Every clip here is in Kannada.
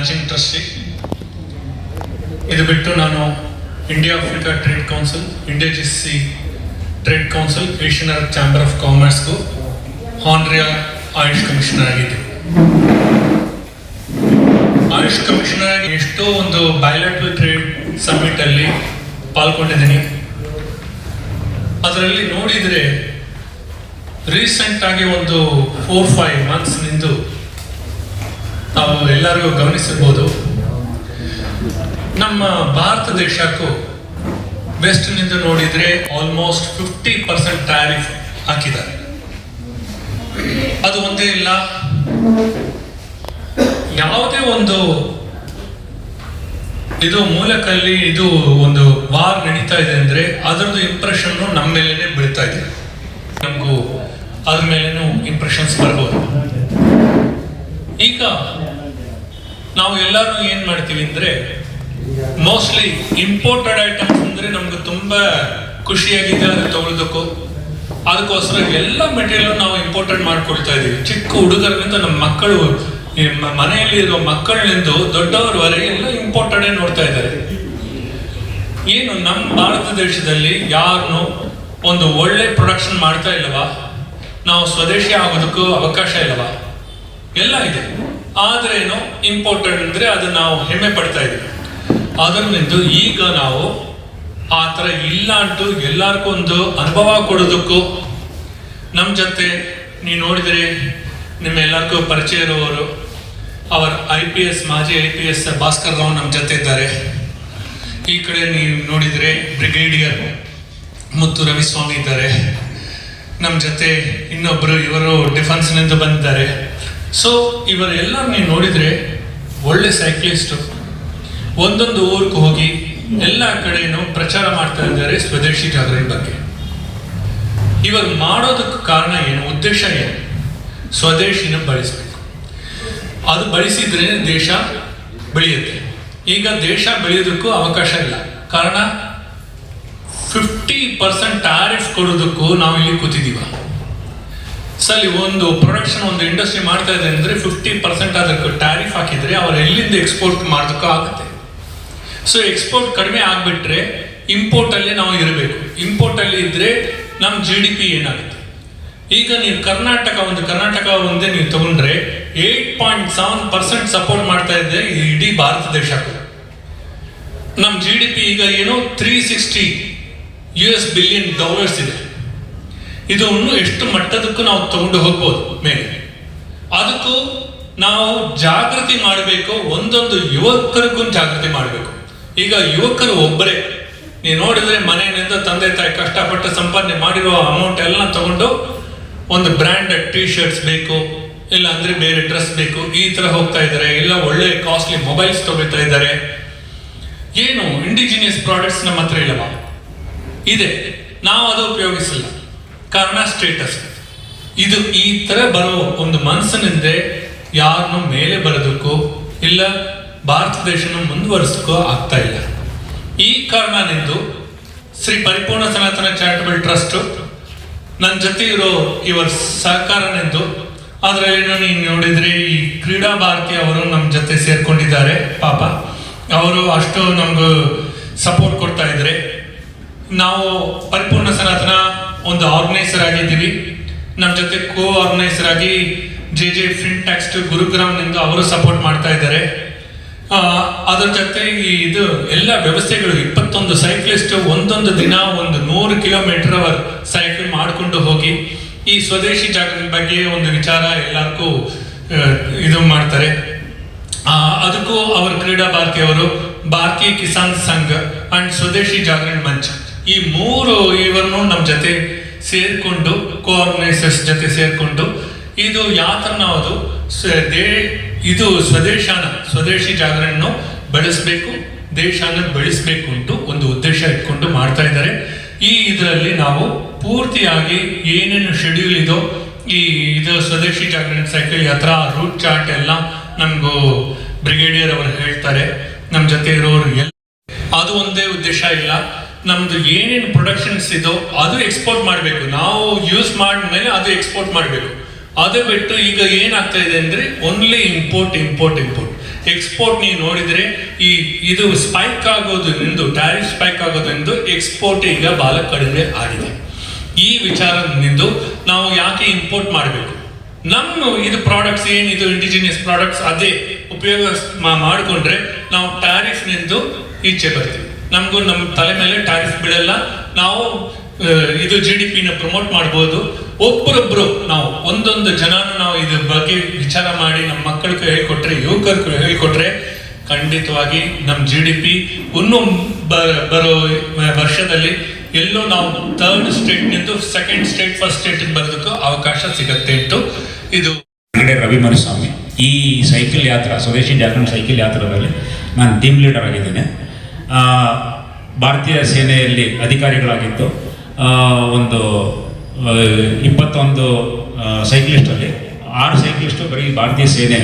ಮ್ಯಾನೇಜಿಂಗ್ ಟ್ರಸ್ಟಿ ಇದು ಬಿಟ್ಟು ನಾನು India Africa trade council India G C trade council Asian Arab chamber of ಕಾಮರ್ಸ್ಗೂ ಹಾನ್ರಿಯ AYUSH commissioner ಆಗಿದ್ದೆ ಆಯುಷ್ ಕಮಿಷನರ್ ಆಗಿ ಎಷ್ಟೋ ಒಂದು ಬಯಲಾಟಲ್ ಟ್ರೇಡ್ ಸಮ್ಮಿಟ್ ಅಲ್ಲಿ ಪಾಲ್ಗೊಂಡಿದ್ದೀನಿ. ಅದರಲ್ಲಿ ನೋಡಿದರೆ ರೀಸೆಂಟ್ ಆಗಿ ಒಂದು ಫೋರ್ ಫೈವ್ ಮಂತ್ಸ್ ನಿಂದು ನಾವು ಎಲ್ಲರಿಗೂ ಗಮನಿಸಬಹುದು. ನಮ್ಮ ಭಾರತ ದೇಶಕ್ಕೂ ವೆಸ್ಟ್ನಿಂದ ನೋಡಿದ್ರೆ ಆಲ್ಮೋಸ್ಟ್ ಫಿಫ್ಟಿ ಪರ್ಸೆಂಟ್ ಟ್ಯಾರಿಫ್ ಹಾಕಿದ್ದಾರೆ. ಅದು ಒಂದೇ ಇಲ್ಲ. ಯಾವುದೇ ಒಂದು ಇದು ಮೂಲಕಲ್ಲಿ ಇದು ಒಂದು ವಾರ್ ನಡೀತಾ ಇದೆ ಅಂದ್ರೆ ಅದರದ್ದು ಇಂಪ್ರೆಷನ್ ನಮ್ಮ ಮೇಲೇನೆ ಬೀಳ್ತಾ ಇದೆ. ನಮಗೂ ಅದ್ರ ಮೇಲೇನು ಇಂಪ್ರೆಷನ್ಸ್ ಬರ್ಬೋದು. ಈಗ ನಾವು ಎಲ್ಲರೂ ಏನ್ ಮಾಡ್ತೀವಿ ಅಂದ್ರೆ ಮೋಸ್ಟ್ಲಿ ಇಂಪೋರ್ಟೆಡ್ ಐಟಮ್ಸ್ ಅಂದ್ರೆ ನಮ್ಗೆ ತುಂಬಾ ಖುಷಿಯಾಗಿದೆ ಅದು ತಗೊಳ್ಳೋದಕ್ಕೂ ಅದಕ್ಕೋಸ್ಕರ ಎಲ್ಲ ಮೆಟೀರಿಯಲ್ ನಾವು ಇಂಪೋರ್ಟೆಡ್ ಮಾಡ್ಕೊಳ್ತಾ ಇದೀವಿ. ಚಿಕ್ಕ ಹುಡುಗರಿಂದ ನಮ್ಮ ಮಕ್ಕಳು ಮನೆಯಲ್ಲಿ ಇರೋ ಮಕ್ಕಳಿಂದ ದೊಡ್ಡವರವರೆಗೆ ಎಲ್ಲ ಇಂಪೋರ್ಟೆಡ್ ನೋಡ್ತಾ ಇದ್ದಾರೆ. ಏನು ನಮ್ಮ ಭಾರತ ದೇಶದಲ್ಲಿ ಯಾರನ್ನು ಒಂದು ಒಳ್ಳೆ ಪ್ರೊಡಕ್ಷನ್ ಮಾಡ್ತಾ ಇಲ್ಲವಾ? ನಾವು ಸ್ವದೇಶಿ ಆಗೋದಕ್ಕೂ ಅವಕಾಶ ಇಲ್ಲವಾ? ಎಲ್ಲ ಇದೆ. ಆದ್ರೇನು ಇಂಪಾರ್ಟೆಂಟ್ ಅಂದ್ರೆ ಅದು ನಾವು ಹೆಮ್ಮೆ ಪಡ್ತಾ ಇದ್ದೀವಿ ಅದರಿಂದ ಈಗ ನಾವು ಆ ಥರ ಇಲ್ಲ ಅಂತ ಎಲ್ಲರಿಗೂ ಒಂದು ಅನುಭವ ಕೊಡೋದಕ್ಕೂ ನಮ್ಮ ಜೊತೆ ನೀವು ನೋಡಿದರೆ ನಿಮ್ಮ ಎಲ್ಲರಿಗೂ ಪರಿಚಯ ಇರುವವರು. ಅವರ ಐ ಪಿ ಎಸ್ ಮಾಜಿ I P S Bhaskar Rao ನಮ್ಮ ಜೊತೆ ಇದ್ದಾರೆ. ಈ ಕಡೆ ನೀವು ನೋಡಿದರೆ ಬ್ರಿಗೇಡಿಯರ್ ಮುತ್ತು ರವಿಸ್ವಾಮಿ ಇದ್ದಾರೆ. ನಮ್ಮ ಜೊತೆ ಇನ್ನೊಬ್ಬರು ಇವರು ಡಿಫೆನ್ಸ್ನಿಂದ ಬಂದಿದ್ದಾರೆ. ಸೊ ಇವರೆಲ್ಲ ನೀವು ನೋಡಿದರೆ ಒಳ್ಳೆ ಸೈಕ್ಲಿಸ್ಟು ಒಂದೊಂದು ಊರಿಗೆ ಹೋಗಿ ಎಲ್ಲ ಕಡೆಯೂ ಪ್ರಚಾರ ಮಾಡ್ತಾ ಇದ್ದಾರೆ ಸ್ವದೇಶಿ ಜಾಗರಣೆ ಬಗ್ಗೆ. ಇವರು ಮಾಡೋದಕ್ಕೆ ಕಾರಣ ಏನು? ಉದ್ದೇಶ ಏನು? ಸ್ವದೇಶಿನ ಬಳಸಬೇಕು. ಅದು ಬಳಸಿದ್ರೆ ದೇಶ ಬೆಳೆಯುತ್ತೆ. ಈಗ ದೇಶ ಬೆಳೆಯೋದಕ್ಕೂ ಅವಕಾಶ ಇಲ್ಲ. ಕಾರಣ ಫಿಫ್ಟಿ ಪರ್ಸೆಂಟ್ ಟ್ಯಾರಿಫ್ ಕೊಡೋದಕ್ಕೂ ನಾವು ಇಲ್ಲಿ ಕೂತಿದ್ದೀವ. ಸರಿ ಒಂದು ಪ್ರೊಡಕ್ಷನ್ ಒಂದು ಇಂಡಸ್ಟ್ರಿ ಮಾಡ್ತಾ ಇದೆ ಅಂದ್ರೆ ಫಿಫ್ಟಿ ಪರ್ಸೆಂಟ್ ಅದಕ್ಕೆ ಟ್ಯಾರಿಫ್ ಹಾಕಿದ್ರೆ ಅವ್ರು ಎಲ್ಲಿಂದ ಎಕ್ಸ್ಪೋರ್ಟ್ ಮಾಡೋದಕ್ಕೂ ಆಗುತ್ತೆ. ಸೊ ಎಕ್ಸ್ಪೋರ್ಟ್ ಕಡಿಮೆ ಆಗ್ಬಿಟ್ರೆ ಇಂಪೋರ್ಟ್ ಅಲ್ಲಿ ನಾವು ಇರಬೇಕು. ಇಂಪೋರ್ಟ್ ಅಲ್ಲಿ ಇದ್ರೆ ನಮ್ಮ ಜಿ ಡಿ ಪಿ ಏನಾಗುತ್ತೆ? ಈಗ ನೀವು ಕರ್ನಾಟಕ ಒಂದು, ಕರ್ನಾಟಕ ಒಂದೇ ನೀವು ತಗೊಂಡ್ರೆ eight point seven percent support ಮಾಡ್ತಾ ಇದೆ ಇಡೀ ಭಾರತ ದೇಶಕ್ಕೂ ನಮ್ಮ ಜಿ ಡಿ ಪಿ ಈಗ ಏನು three sixty U S billion dollars ಇದೆ. ಇದು ಇನ್ನೂ ಎಷ್ಟು ಮಟ್ಟದಕ್ಕೂ ನಾವು ತಗೊಂಡು ಹೋಗ್ಬೋದು ಮೇಲೆ. ಅದಕ್ಕೂ ನಾವು ಜಾಗೃತಿ ಮಾಡಬೇಕು, ಒಂದೊಂದು ಯುವಕರಿಗೂ ಜಾಗೃತಿ ಮಾಡಬೇಕು. ಈಗ ಯುವಕರು ಒಬ್ಬರೇ. ನೀವು ನೋಡಿದ್ರೆ ಮನೆಯಿಂದ ತಂದೆ ತಾಯಿ ಕಷ್ಟಪಟ್ಟು ಸಂಪಾದನೆ ಮಾಡಿರುವ ಅಮೌಂಟ್ ಎಲ್ಲ ತಗೊಂಡು ಒಂದು ಬ್ರ್ಯಾಂಡೆಡ್ ಟಿ ಶರ್ಟ್ಸ್ ಬೇಕು ಇಲ್ಲ ಅಂದ್ರೆ ಬೇರೆ ಡ್ರೆಸ್ ಬೇಕು, ಈ ತರ ಹೋಗ್ತಾ ಇದ್ದಾರೆ, ಇಲ್ಲ ಒಳ್ಳೆ ಕಾಸ್ಟ್ಲಿ ಮೊಬೈಲ್ಸ್ ತಗೋತಾ ಇದ್ದಾರೆ. ಏನು ಇಂಡಿಜಿನಿಯಸ್ ಪ್ರಾಡಕ್ಟ್ಸ್ ನಮ್ಮ ಹತ್ರ ಇಲ್ಲವಾ? ಇದೆ. ನಾವು ಅದು ಉಪಯೋಗಿಸಿಲ್ಲ. ಕಾರಣ ಸ್ಟೇಟಸ್ ಇದು ಈ ತರ ಬರೋ ಒಂದು ಮನಸ್ಸಿನಿಂದ ಯಾರನ್ನು ಮೇಲೆ ಬರೋದಕ್ಕೋ ಇಲ್ಲ ಭಾರತ ದೇಶನ ಮುಂದುವರಿಸಕ್ಕೂ ಆಗ್ತಾ ಇಲ್ಲ. ಈ ಕಾರಣನಿಂದ ಶ್ರೀ ಪರಿಪೂರ್ಣ ಸನಾತನ ಚಾರಿಟಬಲ್ ಟ್ರಸ್ಟ್ ನನ್ನ ಜೊತೆ ಇರೋ ಇವರ ಸಹಕಾರನೆಂದು, ಅದರಲ್ಲಿ ನೀವು ನೋಡಿದ್ರೆ ಈ ಕ್ರೀಡಾ ಭಾರತಿ ಅವರು ನಮ್ಮ ಜೊತೆ ಸೇರ್ಕೊಂಡಿದ್ದಾರೆ. ಪಾಪ, ಅವರು ಅಷ್ಟು ನಮ್ಗೆ ಸಪೋರ್ಟ್ ಕೊಡ್ತಾ ಇದ್ದಾರೆ ನಾವು ಪರಿಪೂರ್ಣ ಸನಾತನ ಒಂದು ಆರ್ಗನೈಸರ್ ಆಗಿದ್ದೀವಿ. ನಮ್ಮ ಜೊತೆ ಕೋ ಆರ್ಗನೈಸರ್ ಆಗಿ ಜೆ ಜೆ ಫಿನ್ ಟೆಕ್ಸ್ಟ್ ಗುರುಗ್ರಾಮ್ನಿಂದ ಅವರು ಸಪೋರ್ಟ್ ಮಾಡ್ತಾ ಇದ್ದಾರೆ. ಅದರ ಜೊತೆ ಈ ಇದು ಎಲ್ಲ ವ್ಯವಸ್ಥೆಗಳು, ಇಪ್ಪತ್ತೊಂದು ಸೈಕ್ಲಿಸ್ಟ್ ಒಂದೊಂದು ದಿನ ಒಂದು ನೂರು ಕಿಲೋಮೀಟರ್ ಅವರ್ ಸೈಕಲ್ ಮಾಡಿಕೊಂಡು ಹೋಗಿ ಈ ಸ್ವದೇಶಿ ಜಾಗದ ಬಗ್ಗೆ ಒಂದು ವಿಚಾರ ಎಲ್ಲರಿಗೂ ಇದು ಮಾಡ್ತಾರೆ. ಅದಕ್ಕೂ ಅವರು ಕ್ರೀಡಾ ಭಾರತಿ ಅವರು ಭಾರತೀಯ ಕಿಸಾನ್ ಸಂಘ ಅಂಡ್ ಸ್ವದೇಶಿ ಜಾಗರಣ್ ಮಂಚ್. ಈ ಮೂರು ಇವರನ್ನು ನಮ್ಮ ಜೊತೆ ಸೇರ್ಕೊಂಡು ಕೋಆರ್ಗನೈಸರ್ಸ್ ಜೊತೆ ಸೇರಿಕೊಂಡು, ಇದು ಯಾವ ಥರ ನಾವು ದೇ- ಇದು ಸ್ವದೇಶಾನ, ಸ್ವದೇಶಿ ಜಾಗರಣೆಯನ್ನು ಬೆಳೆಸಬೇಕು, ದೇಶಾನ ಬೆಳೆಸಬೇಕು ಅಂತ ಒಂದು ಉದ್ದೇಶ ಇಟ್ಕೊಂಡು ಮಾಡ್ತಾ ಇದ್ದಾರೆ. ಈ ಇದರಲ್ಲಿ ನಾವು ಪೂರ್ತಿಯಾಗಿ ಏನೇನು ಶೆಡ್ಯೂಲ್ ಇದೋ, ಈ ಇದು ಸ್ವದೇಶಿ ಜಾಗರಣ ಸೈಕಲ್ ಯಾತ್ರಾ ರೂಟ್ ಚಾರ್ಟ್ ಎಲ್ಲ ನಮಗೂ ಬ್ರಿಗೇಡಿಯರ್ ಅವರು ಹೇಳ್ತಾರೆ. ನಮ್ಮ ಜೊತೆ ಇರೋರು ಎಲ್ಲ ಅದು ಒಂದೇ ಉದ್ದೇಶ ಇಲ್ಲ. ನಮ್ದು ಏನೇನು ಪ್ರೊಡಕ್ಷನ್ಸ್ ಇದೋ ಅದು ಎಕ್ಸ್ಪೋರ್ಟ್ ಮಾಡಬೇಕು. ನಾವು ಯೂಸ್ ಮಾಡಿದ್ಮೇಲೆ ಅದು ಎಕ್ಸ್ಪೋರ್ಟ್ ಮಾಡಬೇಕು. ಅದು ಬಿಟ್ಟು ಈಗ ಏನಾಗ್ತಾ ಇದೆ ಅಂದರೆ only import import import export ನೀವು ನೋಡಿದರೆ ಈ ಇದು ಸ್ಪೈಕ್ ಆಗೋದ್ರಿಂದ ಟ್ಯಾರಿಫ್ ಸ್ಪೈಕ್ ಆಗೋದ್ರಿಂದ ಎಕ್ಸ್ಪೋರ್ಟ್ ಈಗ ಬಹಳ ಕಡಿಮೆ ಆಗಿದೆ. ಈ ವಿಚಾರದಿಂದ ನಾವು ಯಾಕೆ ಇಂಪೋರ್ಟ್ ಮಾಡಬೇಕು? ನಮ್ಮ ಇದು ಪ್ರಾಡಕ್ಟ್ಸ್ ಏನಿದು ಇಂಡಿಜಿನಿಯಸ್ ಪ್ರಾಡಕ್ಟ್ಸ್ ಅದೇ ಉಪಯೋಗ ಮಾಡಿಕೊಂಡ್ರೆ ನಾವು ಟ್ಯಾರಿಫ್ ನಿಂದು ಈಚೆ ಬರ್ತೀವಿ. ನಮಗೂ ನಮ್ಮ ತಲೆ ಮೇಲೆ ಟ್ಯಾರಿಫ್ ಬೀಳಲ್ಲ. ನಾವು ಇದು ಜಿ ಡಿ ಪಿನ ಪ್ರಮೋಟ್ ಮಾಡ್ಬೋದು. ಒಬ್ಬರೊಬ್ರು ನಾವು, ಒಂದೊಂದು ಜನನು ನಾವು ಇದ್ರ ಬಗ್ಗೆ ವಿಚಾರ ಮಾಡಿ ನಮ್ಮ ಮಕ್ಕಳಿಗೂ ಹೇಳಿಕೊಟ್ರೆ, ಯುವಕರಿಗೂ ಹೇಳಿಕೊಟ್ರೆ, ಖಂಡಿತವಾಗಿ ನಮ್ಮ ಜಿ ಡಿ ಪಿ ಇನ್ನೂ ಬರೋ ವರ್ಷದಲ್ಲಿ ಎಲ್ಲೋ ನಾವು ಥರ್ಡ್ ಸ್ಟೇಟ್ ನಿಂದು ಸೆಕೆಂಡ್ ಸ್ಟೇಟ್ ಫಸ್ಟ್ ಸ್ಟೇಟ್ ಬರೋದಕ್ಕೂ ಅವಕಾಶ ಸಿಗತ್ತೆ ಅಂತ ಇದು. ರವಿ ಮರುಸ್ವಾಮಿ ಈ ಸೈಕಲ್ ಯಾತ್ರಾ, ಸ್ವದೇಶಿ ಜಾರ್ಖಂಡ್ ಸೈಕಲ್ ಯಾತ್ರಾದಲ್ಲಿ ನಾನು ಟೀಮ್ ಲೀಡರ್ ಆಗಿದ್ದೇನೆ. ಭಾರತೀಯ ಸೇನೆಯಲ್ಲಿ ಅಧಿಕಾರಿಗಳಾಗಿದ್ದು ಒಂದು ಇಪ್ಪತ್ತೊಂದು ಸೈಕ್ಲಿಸ್ಟಲ್ಲಿ ಆರು ಸೈಕ್ಲಿಸ್ಟು ಬರೀ ಭಾರತೀಯ ಸೇನೆ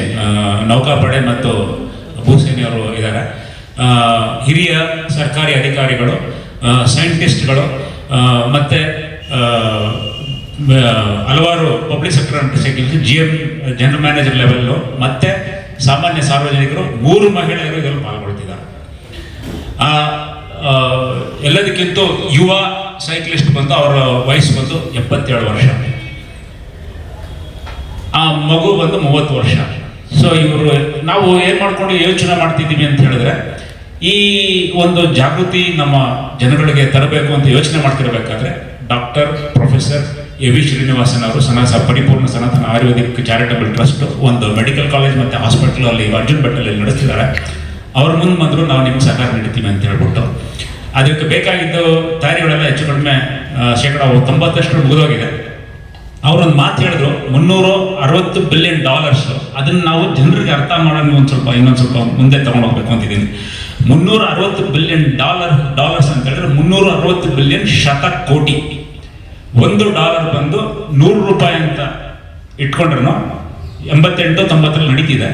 ನೌಕಾಪಡೆ ಮತ್ತು ಭೂಸೇನೆಯವರು ಇದ್ದಾರೆ. ಹಿರಿಯ ಸರ್ಕಾರಿ ಅಧಿಕಾರಿಗಳು ಸೈಂಟಿಸ್ಟ್ಗಳು ಮತ್ತು ಹಲವಾರು public sector sector G M general manager level ಮತ್ತು ಸಾಮಾನ್ಯ ಸಾರ್ವಜನಿಕರು ಮೂರು ಮಹಿಳೆಯರು ಇದರಲ್ಲಿ ಆ, ಎಲ್ಲದಕ್ಕಿಂತ ಯುವ ಸೈಕ್ಲಿಸ್ಟ್ ಬಂದು ಅವರ ವಯಸ್ಸು ಬಂದು ಎಪ್ಪತ್ತೇಳು ವರ್ಷ. ಆ ಮಗು ಬಂದು ಮೂವತ್ತು ವರ್ಷ. ಸೊ ಇವರು ನಾವು ಏನು ಮಾಡ್ಕೊಂಡು ಯೋಚನೆ ಮಾಡ್ತಿದ್ದೀವಿ ಅಂತ ಹೇಳಿದ್ರೆ, ಈ ಒಂದು ಜಾಗೃತಿ ನಮ್ಮ ಜನಗಳಿಗೆ ತರಬೇಕು ಅಂತ ಯೋಚನೆ ಮಾಡ್ತಿರ್ಬೇಕಾದ್ರೆ, doctor, professor A V Srinivasan ಅವರು ಸನಾಸ ಪರಿಪೂರ್ಣ ಸನಾತನ ಆಯುರ್ವೇದಿಕ್ ಚಾರಿಟಬಲ್ ಟ್ರಸ್ಟ್, ಒಂದು ಮೆಡಿಕಲ್ ಕಾಲೇಜ್ ಮತ್ತು ಹಾಸ್ಪಿಟಲ್ ಅಲ್ಲಿ ಅರ್ಜುನ್ ಬೆಟ್ಟಲ್ಲಿ ನಡೆಸ್ತಿದ್ದಾರೆ. ಅವ್ರ ಮುಂದೆ ಬಂದರು ನಾವು ನಿಮ್ಗೆ ಸಹಕಾರ ನೀಡ್ತೀವಿ ಅಂತ ಹೇಳ್ಬಿಟ್ಟು. ಅದಕ್ಕೆ ಬೇಕಾಗಿದ್ದು ತಯಾರಿಗಳೆಲ್ಲ ಹೆಚ್ಚು ಕಡಿಮೆ ಶೇಕಡ ತೊಂಬತ್ತಷ್ಟು ಮುಗಿದೋಗಿದೆ. ಅವರೊಂದು ಮಾತು ಹೇಳಿದ್ರು, ಮುನ್ನೂರು ಅರವತ್ತು ಬಿಲಿಯನ್ ಡಾಲರ್ಸ್. ಅದನ್ನು ನಾವು ಜನರಿಗೆ ಅರ್ಥ ಮಾಡೋಣ ಒಂದು ಸ್ವಲ್ಪ, ಇನ್ನೊಂದು ಸ್ವಲ್ಪ ಮುಂದೆ ತಗೊಂಡು ಹೋಗ್ಬೇಕು ಅಂತಿದ್ದೀನಿ ಮುನ್ನೂರ ಅರವತ್ತು ಬಿಲಿಯನ್ ಡಾಲರ್, ಡಾಲರ್ಸ್ ಅಂತ ಹೇಳಿದ್ರೆ ಮುನ್ನೂರ ಅರವತ್ತು ಬಿಲಿಯನ್ ಶತಕೋಟಿ. ಒಂದು ಡಾಲರ್ ಬಂದು ನೂರು ರೂಪಾಯಿ ಅಂತ ಇಟ್ಕೊಂಡ್ರು. ಎಂಬತ್ತೆಂಟು ತೊಂಬತ್ತರಲ್ಲಿ ನಡೀತಿದೆ.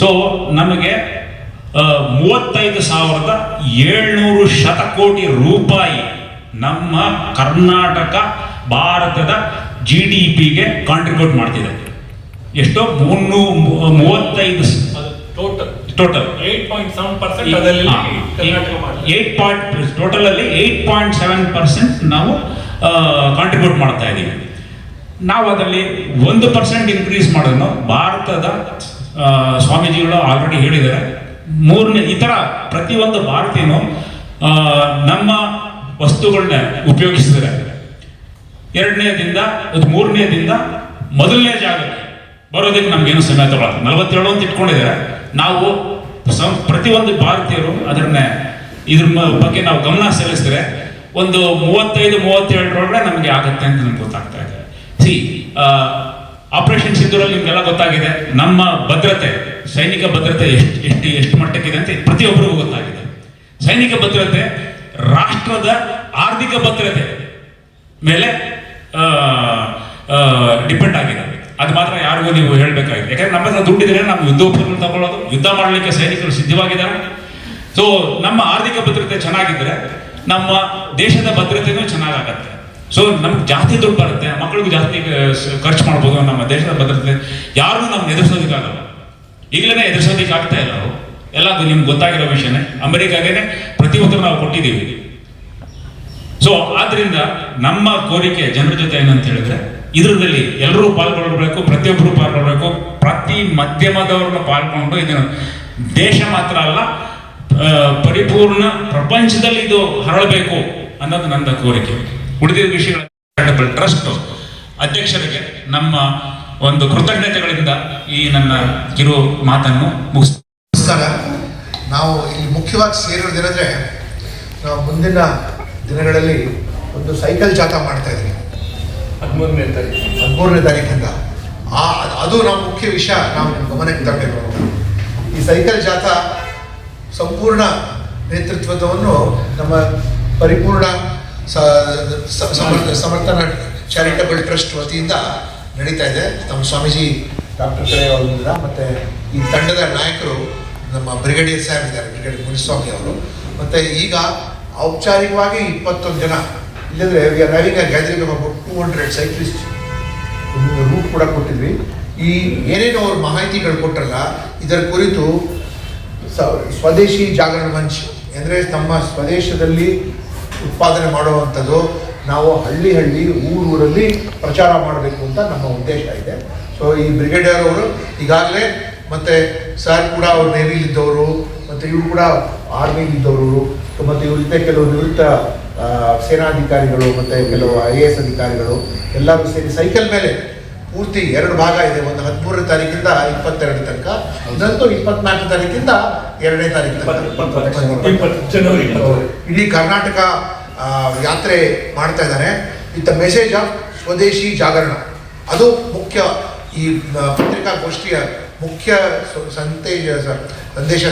ಸೊ ನಮಗೆ ಮೂವತ್ತೈದು ಸಾವಿರದ ಏಳ್ನೂರು ಶತಕೋಟಿ ರೂಪಾಯಿ ನಮ್ಮ ಕರ್ನಾಟಕ ಭಾರತದ ಜಿ ಡಿ ಪಿಗೆ ಕಾಂಟ್ರಿಬ್ಯೂಟ್ ಮಾಡ್ತಿದೆ. ಎಷ್ಟು? ಮುನ್ನೂ ಮೂವತ್ತೈದು total total eight point seven percent eight point total ಅಲ್ಲಿ ಏಟ್ ಪಾಯಿಂಟ್ ಸೆವೆನ್ ಪರ್ಸೆಂಟ್ ನಾವು ಕಾಂಟ್ರಿಬ್ಯೂಟ್ ಮಾಡ್ತಾ ಇದ್ದೀವಿ ನಾವು ಅದರಲ್ಲಿ ಒಂದು ಪರ್ಸೆಂಟ್ ಇನ್ಕ್ರೀಸ್ ಮಾಡೋದು ಭಾರತದ ಸ್ವಾಮೀಜಿಗಳು ಆಲ್ರೆಡಿ ಹೇಳಿದ್ದಾರೆ. ಮೂರನೇ ಇತರ ಪ್ರತಿಯೊಂದು ಭಾರತೀಯನು ನಮ್ಮ ವಸ್ತುಗಳನ್ನ ಉಪಯೋಗಿಸಿದರೆ. ಎರಡನೇದಿಂದ, ಅದು ಮೂರನೇದಿಂದ ಮೊದಲನೇ ಜಾಗಕ್ಕೆ ಬರೋದಕ್ಕೆ ನಮ್ಗೇನು ಸಮಯ ತಗೊಳ್ಳೋದು ನಲವತ್ತೇಳು ಅಂತ ಇಟ್ಕೊಂಡಿದ್ದಾರೆ. ನಾವು ಪ್ರತಿಯೊಂದು ಭಾರತೀಯರು ಅದನ್ನ ಇದ್ರ ಬಗ್ಗೆ ನಾವು ಗಮನ ಸಲ್ಲಿಸಿದ್ರೆ ಒಂದು ಮೂವತ್ತೈದು ಮೂವತ್ತೇಳರೊಳಗಡೆ ನಮಗೆ ಆಗುತ್ತೆ ಅಂತ ನಮ್ಗೆ ಗೊತ್ತಾಗ್ತಾ ಇದೆ. ಸಿ ಆಪರೇಷನ್ ಸಿಂಧೂರಲ್ಲಿ ನಿಮ್ಗೆಲ್ಲ ಗೊತ್ತಾಗಿದೆ. ನಮ್ಮ ಭದ್ರತೆ ಸೈನಿಕ ಭದ್ರತೆ ಎಷ್ಟು ಎಷ್ಟು ಎಷ್ಟು ಮಟ್ಟಕ್ಕಿದೆ ಅಂತ ಪ್ರತಿಯೊಬ್ಬರಿಗೂ ಗೊತ್ತಾಗಿದೆ. ಸೈನಿಕ ಭದ್ರತೆ, ರಾಷ್ಟ್ರದ ಆರ್ಥಿಕ ಭದ್ರತೆ ಮೇಲೆ ಡಿಪೆಂಡ್ ಆಗಿದೆ. ಅದು ಮಾತ್ರ ಯಾರಿಗೂ ನೀವು ಹೇಳಬೇಕಾಗಿದೆ. ಯಾಕಂದ್ರೆ ನಮ್ಮ ದುಡ್ಡಿದ್ರೆ ನಾವು ಯುದ್ಧೋಪಕರಣ ತಗೊಳ್ಳೋದು, ಯುದ್ಧ ಮಾಡಲಿಕ್ಕೆ ಸೈನಿಕರು ಸಿದ್ಧವಾಗಿದ್ದಾರೆ. ಸೊ ನಮ್ಮ ಆರ್ಥಿಕ ಭದ್ರತೆ ಚೆನ್ನಾಗಿದ್ರೆ, ನಮ್ಮ ದೇಶದ ಭದ್ರತೆನೂ ಚೆನ್ನಾಗಾಗತ್ತೆ. ಸೊ ನಮ್ಗೆ ಜಾಸ್ತಿ ದುಡ್ಡು ಬರುತ್ತೆ ಮಕ್ಕಳಿಗೂ ಜಾಸ್ತಿ ಖರ್ಚು ಮಾಡ್ಬೋದು ನಮ್ಮ ದೇಶದ ಭದ್ರತೆ ಯಾರನ್ನೂ ನಮ್ಗೆ ಎದುರಿಸೋದಕ್ಕಾಗಲ್ಲ. ಈಗಲೇ ಎದುರಿಸೋದಕ್ಕೆ ಆಗ್ತಾ ಇಲ್ಲ ನಾವು ಎಲ್ಲ ನಿಮ್ಗೆ ಗೊತ್ತಾಗಿರೋ ವಿಷಯನೇ. ಅಮೆರಿಕಾಗೇನೆ ಒಬ್ಬರು ನಾವು ಕೊಟ್ಟಿದ್ದೀವಿ. ಸೊ ಆದ್ರಿಂದ ನಮ್ಮ ಕೋರಿಕೆ ಜನರ ಜೊತೆ ಏನಂತ ಹೇಳಿದ್ರೆ ಇದರಲ್ಲಿ ಎಲ್ಲರೂ ಪಾಲ್ಗೊಳ್ಬೇಕು, ಪ್ರತಿಯೊಬ್ಬರು ಪಾಲ್ಗೊಳ್ಬೇಕು. ಪ್ರತಿ ಮಾಧ್ಯಮದವ್ರನ್ನ ಪಾಲ್ಗೊಂಡು ಇದನ್ನು ದೇಶ ಮಾತ್ರ ಅಲ್ಲ ಪರಿಪೂರ್ಣ ಪ್ರಪಂಚದಲ್ಲಿ ಇದು ಹರಳಬೇಕು ಅನ್ನೋದು ನನ್ನ ಕೋರಿಕೆ. ಉಳಿದಿದ್ದ ವಿಷಯಗಳ ಟ್ರಸ್ಟ್ ಅಧ್ಯಕ್ಷರಿಗೆ ನಮ್ಮ ಒಂದು ಕೃತಜ್ಞತೆಗಳಿಂದ ಈ ನನ್ನ ಕಿರು ಮಾತನ್ನು ಮುಗಿಸ್ ನಮಸ್ಕಾರ. ನಾವು ಇಲ್ಲಿ ಮುಖ್ಯವಾಗಿ ಸೇರಿರೋದೇನೆಂದರೆ ನಾವು ಮುಂದಿನ ದಿನಗಳಲ್ಲಿ ಒಂದು ಸೈಕಲ್ ಜಾಥಾ ಮಾಡ್ತಾ ಇದ್ವಿ ಹದಿಮೂರನೇ ತಾರೀಕು. ಹದಿಮೂರನೇ ತಾರೀಕಿಂದ. ಆ ಅದು ನಮ್ಮ ಮುಖ್ಯ ವಿಷಯ ನಾವು ನಿಮ್ಮ ಗಮನಕ್ಕೆ ತರಬೇಕು. ಈ ಸೈಕಲ್ ಜಾಥಾ ಸಂಪೂರ್ಣ ನೇತೃತ್ವವನ್ನು ನಮ್ಮ ಪರಿಪೂರ್ಣ ಸಮರ್ಥ ಸಮರ್ಥನ ಚಾರಿಟಬಲ್ ಟ್ರಸ್ಟ್ ವತಿಯಿಂದ ನಡೀತಾ ಇದೆ. ನಮ್ಮ ಸ್ವಾಮೀಜಿ ಡಾಕ್ಟರ್ ಕಡೆ ಅವರಿಂದ ಮತ್ತು ಈ ತಂಡದ ನಾಯಕರು ನಮ್ಮ ಬ್ರಿಗೇಡಿಯರ್ ಸಾಹೇಬ್ ಇದ್ದಾರೆ, ಬ್ರಿಗೇಡಿಯರ್ ಮುನಿಸ್ವಾಮಿ ಅವರು. ಮತ್ತು ಈಗ ಔಪಚಾರಿಕವಾಗಿ ಇಪ್ಪತ್ತೊಂದು ಜನ, ಇಲ್ಲಂದರೆ a gathering about two hundred cyclist route ಕೂಡ ಕೊಟ್ಟಿದ್ವಿ. ಈ ಏನೇನು ಅವ್ರು ಮಾಹಿತಿಗಳು ಕೊಟ್ಟರಲ್ಲ ಇದರ ಕುರಿತು ಸ್ವದೇಶಿ ಜಾಗರಣ ಮಂಚ್, ಅಂದರೆ ನಮ್ಮ ಸ್ವದೇಶದಲ್ಲಿ ಉತ್ಪಾದನೆ ಮಾಡುವಂಥದ್ದು ನಾವು ಹಳ್ಳಿ ಹಳ್ಳಿ ಊರೂರಲ್ಲಿ ಪ್ರಚಾರ ಮಾಡಬೇಕು ಅಂತ ನಮ್ಮ ಉದ್ದೇಶ ಇದೆ. ಸೊ ಈ ಬ್ರಿಗೇಡಿಯರ್ ಅವರು ಈಗಾಗಲೇ ಮತ್ತು ಸರ್ ಕೂಡ ಅವ್ರು ನೇವಿಲಿದ್ದವರು ಮತ್ತು ಇವರು ಕೂಡ ಆರ್ಮಿಲಿದ್ದವರು ಮತ್ತು ಇವ್ರ ಜೊತೆ ಕೆಲವು ನಿವೃತ್ತ ಸೇನಾಧಿಕಾರಿಗಳು ಮತ್ತು ಕೆಲವು ಐ ಎ ಎಸ್ ಅಧಿಕಾರಿಗಳು ಎಲ್ಲರೂ ಸೇರಿ ಸೈಕಲ್ ಮೇಲೆ ಪೂರ್ತಿ ಎರಡು ಭಾಗ ಇದೆ. ಒಂದು ಹದಿಮೂರನೇ ತಾರೀಕಿಂದ ಇಪ್ಪತ್ತೆರಡು ತನಕ ಇದಂತೂ ಇಪ್ಪತ್ನಾಲ್ಕು ತಾರೀಕಿಂದ ಎರಡನೇ ತಾರೀಕು ತನಕ. ಜನವರಿ ಇಡೀ ಕರ್ನಾಟಕ ಯಾತ್ರೆ ಮಾಡ್ತಾ ಇದ್ದಾರೆ ವಿತ್ ದ ಮೆಸೇಜ್ ಆಫ್ ಸ್ವದೇಶಿ ಜಾಗರಣ. ಅದು ಮುಖ್ಯ ಈ ಪತ್ರಿಕಾಗೋಷ್ಠಿಯ ಮುಖ್ಯ ಸಂತೇಜ ಸಂದೇಶ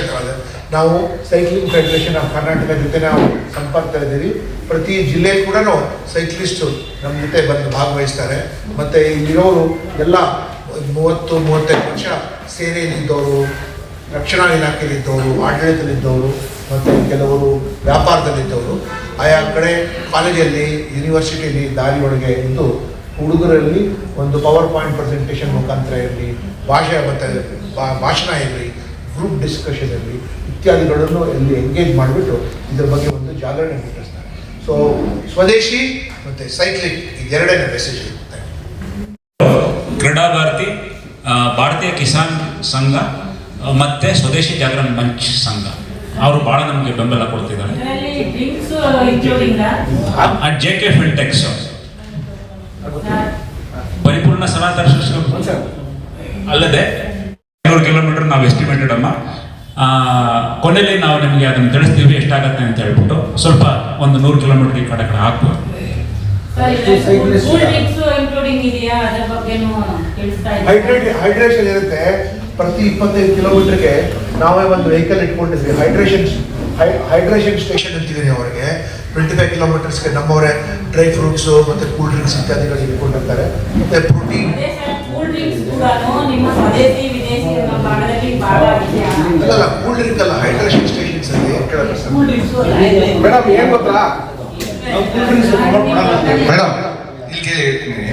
ನಾವು ಸೈಕ್ಲಿಂಗ್ ಫೆಡರೇಷನ್ ಆಫ್ ಕರ್ನಾಟಕ ಜೊತೆ ನಾವು ಸಂಪರ್ಕದಲ್ಲಿದ್ದೀವಿ ಪ್ರತಿ ಜಿಲ್ಲೆ ಕೂಡ ಸೈಕ್ಲಿಸ್ಟು ನಮ್ಮ ಜೊತೆ ಬಂದು ಭಾಗವಹಿಸ್ತಾರೆ. ಮತ್ತು ಇಲ್ಲಿರೋರು ಎಲ್ಲ ಮೂವತ್ತು, ಮೂವತ್ತೈದು ವರ್ಷ ಸೇನೆಯಲ್ಲಿದ್ದವರು ರಕ್ಷಣಾ ಇಲಾಖೆಯಲ್ಲಿದ್ದವರು ಆಡಳಿತದಲ್ಲಿದ್ದವರು ಮತ್ತು ಕೆಲವರು ವ್ಯಾಪಾರದಲ್ಲಿದ್ದವರು ಆಯಾ ಕಡೆ ಕಾಲೇಜಲ್ಲಿ ಯೂನಿವರ್ಸಿಟಿಯಲ್ಲಿ ದಾರಿ ಒಳಗೆ ಇದ್ದು ಹುಡುಗರಲ್ಲಿ ಒಂದು ಪವರ್ ಪಾಯಿಂಟ್ ಪ್ರೆಸೆಂಟೇಷನ್ ಮುಖಾಂತರ ಇರಲಿ ಭಾಷೆ ಭಾಷಣ ಇರಲಿ ಗ್ರೂಪ್ ಡಿಸ್ಕಷನ್ ಇರಲಿ ಇತ್ಯಾದಿಗಳನ್ನು ಇಲ್ಲಿ ಎಂಗೇಜ್ ಮಾಡಿಬಿಟ್ಟು ಇದ್ರ ಬಗ್ಗೆ ಒಂದು ಜಾಗರಣೆ ಮುಟ್ಟಿಸ್ತಾರೆ ಸೊ ಸ್ವದೇಶಿ ಮತ್ತು ಸೈಕ್ಲಿಕ್ ಇದೆರಡನೇ ಮೆಸೇಜ್ ಇರುತ್ತೆ. ಕ್ರೀಡಾ ಭಾರತಿ ಭಾರತೀಯ ಕಿಸಾನ್ ಸಂಘ ಮತ್ತು ಸ್ವದೇಶಿ ಜಾಗರಣ ಮಂಚ್ ಸಂಘ. ಅವರು ಬಹಳ ನಮಗೆ ಬೆಂಬಲ ಕೊಡ್ತಿದ್ದಾರೆ. ಜೆ ಕೆ ಫಿಲ್ಟೆಕ್ಸ್ ಪರಿಪೂರ್ಣ ಸನಾತನ ಶಿಕ್ಷಣ ಅಲ್ಲದೆ ಐನೂರು ಕಿಲೋಮೀಟರ್ ನಾವು ಎಸ್ಟಿಮೇಟೆಡ್ ಅಮ್ಮ. ಆ, ಕೊನೆಯಲ್ಲಿ ನಾವು ನಿಮಗೆ ಅದನ್ನು ತಿಳಿಸ್ತೀವಿ ಎಷ್ಟಾಗತ್ತೆ ಅಂತ ಹೇಳ್ಬಿಟ್ಟು ಸ್ವಲ್ಪ ಒಂದು ನೂರು ಕಿಲೋಮೀಟರ್ ಈ ಕಡೆ ಕಡೆ ಹಾಕ್ಬೋದು. ಹೈಡ್ರೇಷನ್ ಇರುತ್ತೆ. ಪ್ರತಿ ಇಪ್ಪತ್ತೈದು ಕಿಲೋಮೀಟರ್ಗೆ ನಾವೇ ಒಂದು ವೆಹಿಕಲ್ ಇಟ್ಕೊಂಡಿದ್ವಿ ಹೈಡ್ರೇಷನ್ ಹೈಡ್ರೇಷನ್ ಸ್ಟೇಷನ್ ಅಂತಿದ್ದೀನಿ ಅವರಿಗೆ. ಟ್ವೆಂಟಿ ಫೈವ್ ಕಿಲೋಮೀಟರ್ಸ್ಗೆ ನಮ್ಮವರೇ ಡ್ರೈ ಫ್ರೂಟ್ಸು ಮತ್ತು ಕೂಲ್ ಡ್ರಿಂಕ್ಸ್ ಇತ್ಯಾದಿಗಳು ಇಟ್ಕೊಂಡಿರ್ತಾರೆ. ಮತ್ತು ಪ್ರೋಟೀನ್ ಅದೇ ಕೂಲ್ ಡ್ರಿಂಕ್ಸ್ ಕೂಡ ನಿಮ್ಮ ಸ್ವದೇಶಿ ವಿದೇಶಿ ನಮ್ಮ ಭಾಗದಲ್ಲಿ ಬಹಳ ಇದೆಯಾ ಅಲ್ಲಲ್ಲ ಕೂಲ್ ಡ್ರಿಂಕ್ ಅಲ್ಲ ಹೈಡ್ರೇಷನ್ ಸ್ಟೇಷನ್ಸ್ ಅಲ್ಲಿ ಕೇಳಬೇಕು ಕೂಲ್ ಡ್ರಿಂಕ್ಸ್ ಮೇಡಮ್ ಏನು ಗೊತ್ತಾ? ನಾವು ಕೂಲ್ ಡ್ರಿಂಕ್ಸ್ ಪ್ರಮೋಟ್ ಮಾಡಲ್ಲ ಮೇಡಮ್ ಇಲ್ಲಿಗೆ ಹೇಳ್ತೀನಿ.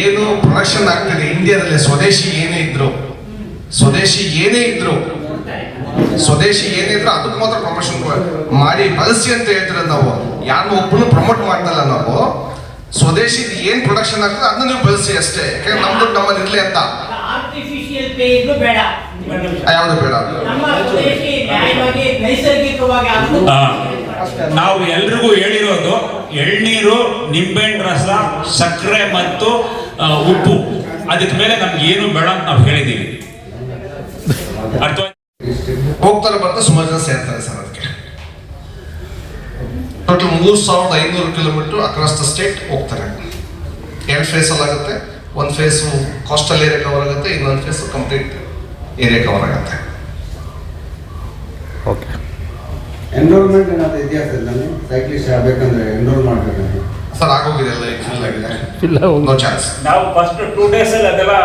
ಏನು ಪ್ರೊಡಕ್ಷನ್ ಆಗ್ತಿದೆ ಇಂಡಿಯಾದಲ್ಲಿ ಸ್ವದೇಶಿ ಏನೇ ಇದ್ರು ಸ್ವದೇಶಿ ಏನೇ ಇದ್ರು ಸ್ವದೇಶಿ ಏನಿದ್ರು ಅದಕ್ಕೆ ಮಾತ್ರ ಪ್ರಮೋಷನ್ ಮಾಡಿ ಬಳಸಿ ಅಂತ ಹೇಳ್ತಿರೋದು ನಾವು ಯಾರನ್ನೂ ಒಬ್ಬನು ಪ್ರಮೋಟ್ ಮಾಡ್ತಲ್ಲ ನಾವು. ಸ್ವದೇಶಿ ಏನ್ ಪ್ರೊಡಕ್ಷನ್ ಆಗ್ತದೆ ಅದನ್ನ ನೀವು ಬಳಸಿ ಅಷ್ಟೇ. ಯಾಕಂದ್ರೆ ನಮ್ದು ನಮ್ಮಲ್ಲಿ ಇರ್ಲಿ ಅಂತ. ಆರ್ಟಿಫಿಷಿಯಲ್ ಬೇಡ. ಯಾವ್ದು ಬೇಡ? ನಮ್ಮ ನೈಸರ್ಗಿಕವಾಗಿ ಆ, ನಾವು ಎಲ್ರಿಗೂ ಹೇಳಿರೋದು ಎಳ್ನೀರು ನಿಂಬೆಹಣ್ಣು ರಸ ಸಕ್ಕರೆ ಮತ್ತು ಉಪ್ಪು. ಅದಕ್ಕೆ ಮೇಲೆ ನಮ್ಗೆ ಏನು ಬೇಡ ಅಂತ ನಾವು ಹೇಳಿದ್ದೀವಿ. ಅರ್ಥ ಹೋಗ್ತಾರೆ ಬರ್ತಾ ಸುಮಾರು ಜನ ಸೇರ್ತಾರೆ ಸರ್ ಅದಕ್ಕೆ. ಟೋಟಲ್ ಮೂರು ಸಾವಿರದ ಐನೂರು ಕಿಲೋಮೀಟರ್ ಅಕ್ರಾಸ್ ದ ಸ್ಟೇಟ್ ಹೋಗ್ತಾರೆ. ಎರಡು ಅಲ್ಲಿ ಆಗುತ್ತೆ ಒಂದು ಫೇಸು ಕಾಸ್ಟಲ್ ಏರಿಯಾ ಕವರ್ ಆಗುತ್ತೆ ಇನ್ನೊಂದು ಫೇಸು ಕಂಪ್ಲೀಟ್ ಏರಿಯಾ ಕವರ್ ಆಗುತ್ತೆ. ಓಕೆ ಎನ್ರೋಲ್ಮೆಂಟ್ ಏನಾದ್ರು ಇದೆಯಾ ಸರ್ ನಾನು ಸೈಕ್ಲಿಸ್ಟ್ ಆಗಬೇಕಂದ್ರೆ ಎನ್ರೋಲ್ ಮಾಡಬೇಕು ಸರ್ ಆಗೋಗಿದೆ ಎಲ್ಲ ಫುಲ್ ಆಗಿದೆ. ನೋ ಚಾನ್ಸ್ ನಾವು ಫಸ್ಟ್ ಟೂ ಡೇಸ್ ಅಲ್ಲಿ ಅದೆಲ್ಲ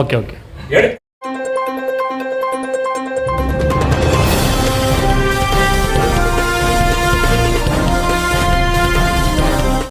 ಓಕೆ ಓಕೆ ಹೇಳಿ